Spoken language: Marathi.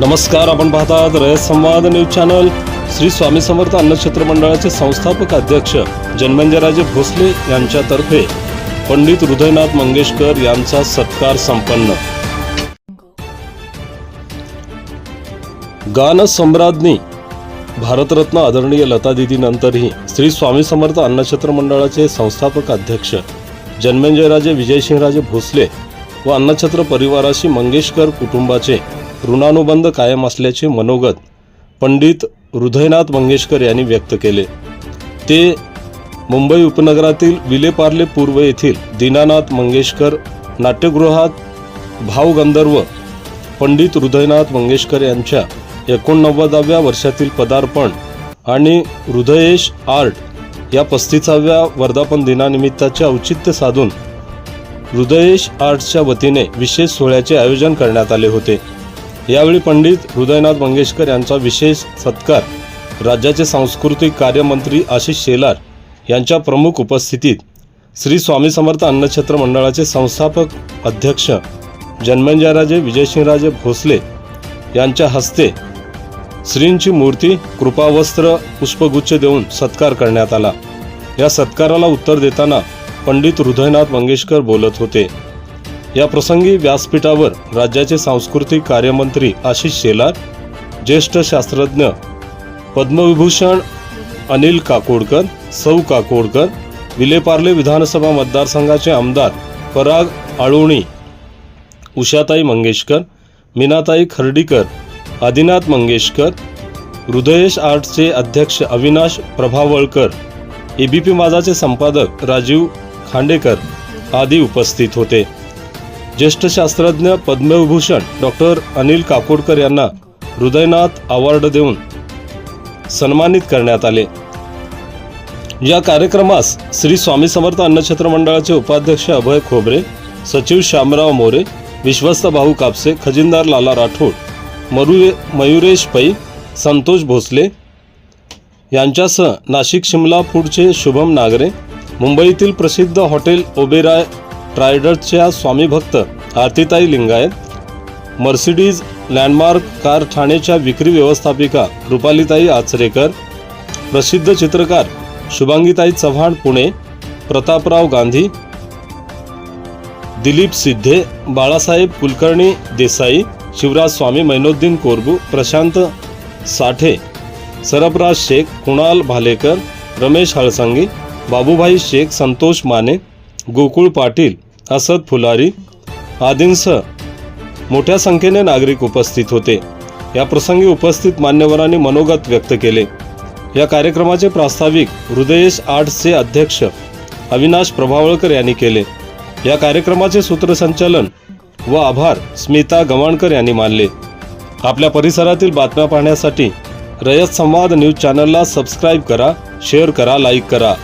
नमस्कार आपण पाहतात रयत संवाद न्यूज चॅनल. श्री स्वामी समर्थ अन्नक्षेत्र मंडळाचे संस्थापक अध्यक्ष जन्मंजयराजे भोसले यांच्यातर्फे पंडित हृदयनाथ मंगेशकर यांचा सत्कार संपन्न. गानसम्राज्ञी भारतरत्न आदरणीय लता दिदीनंतरही श्री स्वामी समर्थ अन्नक्षेत्र मंडळाचे संस्थापक अध्यक्ष जन्मंजयराजे विजयसिंहराजे भोसले व अन्नछत्र परिवाराशी मंगेशकर कुटुंबाचे ऋणानुबंध कायम असल्याचे मनोगत पंडित हृदयनाथ मंगेशकर यांनी व्यक्त केले. ते मुंबई उपनगरातील विलेपार्ले पूर्व येथील दीनानाथ मंगेशकर नाट्यगृहात भावगंधर्व पंडित हृदयनाथ मंगेशकर यांच्या एकोणनव्वदाव्या वर्षातील पदार्पण आणि हृदयेश आर्ट या पस्तीसाव्या वर्धापन दिनानिमित्ताचे औचित्य साधून हृदयेश आर्ट्सच्या वतीने विशेष सोहळ्याचे आयोजन करण्यात आले होते. यावेळी पंडित हृदयनाथ मंगेशकर यांचा विशेष सत्कार राज्याचे सांस्कृतिक कार्यमंत्री आशिष शेलार यांच्या प्रमुख उपस्थितीत श्री स्वामी समर्थ अन्नक्षेत्र मंडळाचे संस्थापक अध्यक्ष जन्मंजयराजे विजयसिंहराजे भोसले यांच्या हस्ते श्रींची मूर्ती कृपावस्त्र पुष्पगुच्छ देऊन सत्कार करण्यात आला. या सत्काराला उत्तर देताना पंडित हृदयनाथ मंगेशकर बोलत होते. या प्रसंगी व्यासपीठावर राज्याचे सांस्कृतिक कार्यमंत्री आशिष शेलार ज्येष्ठ शास्त्रज्ञ पद्मविभूषण अनिल काकोडकर सौ काकोडकर विलेपार्ले विधानसभा मतदारसंघाचे आमदार पराग आळोणी उषाताई मंगेशकर मीनाताई खर्डीकर आदिनाथ मंगेशकर हृदयेश आर्टचे अध्यक्ष अविनाश प्रभावळकर एबीपी माझाचे संपादक राजीव खांडेकर आदी उपस्थित होते. ज्येष्ठ शास्त्रज्ञ पद्मविभूषण डॉक्टर अनिल काकोडकर यांना हृदयनाथ अवॉर्ड देऊन सन्मानित करण्यात आले. या कार्यक्रमास श्री स्वामी समर्थ अन्नछत्र मंडळाचे उपाध्यक्ष अभय खोबरे सचिव श्यामराव मोरे विश्वस्त भाऊ कापसे खजिनदार लाला राठोड मरु मयुरेश पै संतोष भोसले यांच्यासह नाशिक शिमला फूडचे शुभम नागरे मुंबईतील प्रसिद्ध हॉटेल ओबेराय ट्रायडर्सच्या स्वामीभक्त आरतीताई लिंगायत मर्सिडीज लँडमार्क कार ठाणेच्या विक्री व्यवस्थापिका रुपालीताई आचरेकर प्रसिद्ध चित्रकार शुभांगीताई चव्हाण पुणे प्रतापराव गांधी दिलीप सिद्धे बाळासाहेब कुलकर्णी देसाई शिवराज स्वामी मैनोद्दीन कोरबू प्रशांत साठे सरफराज शेख कुणाल भालेकर रमेश हळसंगी बाबूभाई शेख संतोष माने गोकुळ पाटील असद फुलारी आदींसह मोठ्या संख्येने नागरिक उपस्थित होते. या प्रसंगी उपस्थित मान्यवरांनी मनोगत व्यक्त केले. या कार्यक्रमाचे प्रास्ताविक हृदयेश आर्ट्सचे अध्यक्ष अविनाश प्रभावळकर यांनी केले. या कार्यक्रमाचे सूत्रसंचालन व आभार स्मिता गवाणकर यांनी मानले. आपल्या परिसरातील बातम्या पाहण्यासाठी रयत संवाद न्यूज चॅनलला सबस्क्राईब करा शेअर करा लाईक करा.